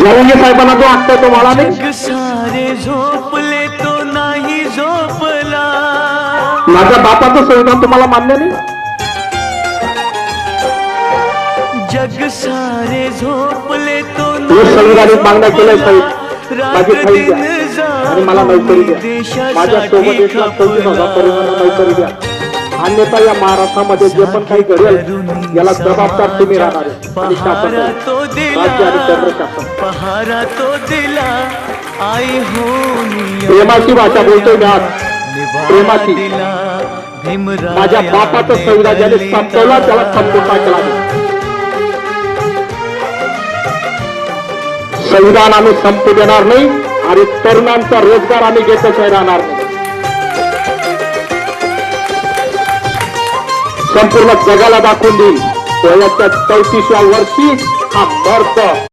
जरांगे साहेबांना जो हक्क आहे तो मला नाही. सारे झोपले तो नाही झोपला. माझ्या बापाचं संविधान तुम्हाला मान्य नाही? जग सारे झोपले तो संविधानिक मागण्या केल्या साहेब. माझी रात फाईल दिन द्या. आणि मला नोकरी द्या. माझ्या सोबत एक लाख चौतीस हजार परिवाराला नोकरी द्या. अन्यथा या महाराष्ट्रामध्ये जे पण काही घडेल याला जबाबदार तुम्ही राहणार राज्य आणि केंद्र दिला. शासन पहारा तो दिला. आई होनी प्रेमाची भाषा बोलतोय मी आज. प्रेमाची. माझ्या बापाचं संविधान ज्याने संपवलं त्याला संपुटा केला. संविधान आम्ही संपू देणार नाही आणि तरुणांचा रोजगार आम्ही घेतल्याशिवाय राहणार नाही. संपूर्ण जगाला दाखवून देईल वयाच्या चौतीसव्या वर्षी हा मर्द